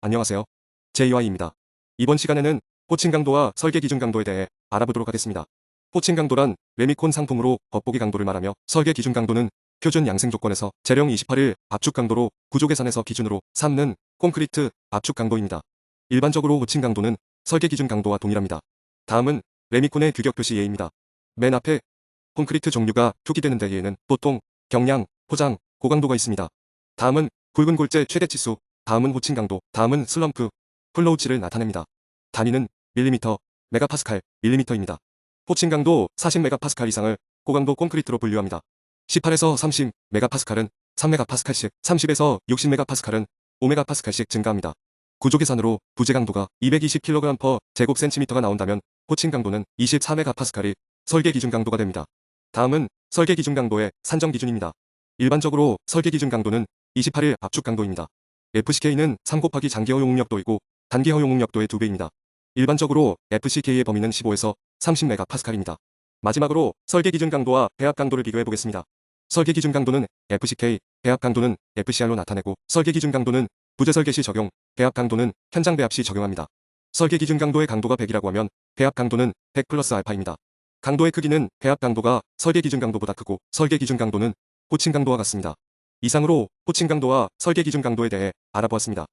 안녕하세요. JY입니다. 이번 시간에는 호칭 강도와 설계 기준 강도에 대해 알아보도록 하겠습니다. 호칭 강도란 레미콘 상품으로 겉보기 강도를 말하며 설계 기준 강도는 표준 양생 조건에서 재령 28일 압축 강도로 구조 계산에서 기준으로 삼는 콘크리트 압축 강도입니다. 일반적으로 호칭 강도는 설계 기준 강도와 동일합니다. 다음은 레미콘의 규격 표시 예입니다. 맨 앞에 콘크리트 종류가 투기되는 데에는 보통, 경량, 포장, 고강도가 있습니다. 다음은 굵은 골재 최대 치수, 다음은 호칭 강도, 다음은 슬럼프, 플로우치를 나타냅니다. 단위는 밀리미터, 메가파스칼, 밀리미터입니다. 호칭 강도 40메가파스칼 이상을 고강도 콘크리트로 분류합니다. 18에서 30 메가파스칼은 3메가파스칼씩, 30에서 60 메가파스칼은 5 메가파스칼씩 증가합니다. 구조 계산으로 부재 강도가 220kg per 제곱센티미터가 나온다면 호칭 강도는 24 메가파스칼이 설계 기준 강도가 됩니다. 다음은 설계 기준 강도의 산정 기준입니다. 일반적으로 설계 기준 강도는 28일 압축 강도입니다. FCK는 3 곱하기 장기 허용 응력도이고 단기 허용 응력도의 2배입니다. 일반적으로 FCK의 범위는 15에서 30메가파스칼입니다. 마지막으로 설계 기준 강도와 배합 강도를 비교해 보겠습니다. 설계 기준 강도는 FCK, 배합 강도는 FCR로 나타내고 설계 기준 강도는 부재 설계 시 적용, 배합 강도는 현장 배합 시 적용합니다. 설계 기준 강도의 강도가 100이라고 하면 배합 강도는 100 플러스 알파입니다. 강도의 크기는 배합 강도가 설계 기준 강도보다 크고 설계 기준 강도는 호칭 강도와 같습니다. 이상으로 호칭 강도와 설계 기준 강도에 대해 알아보았습니다.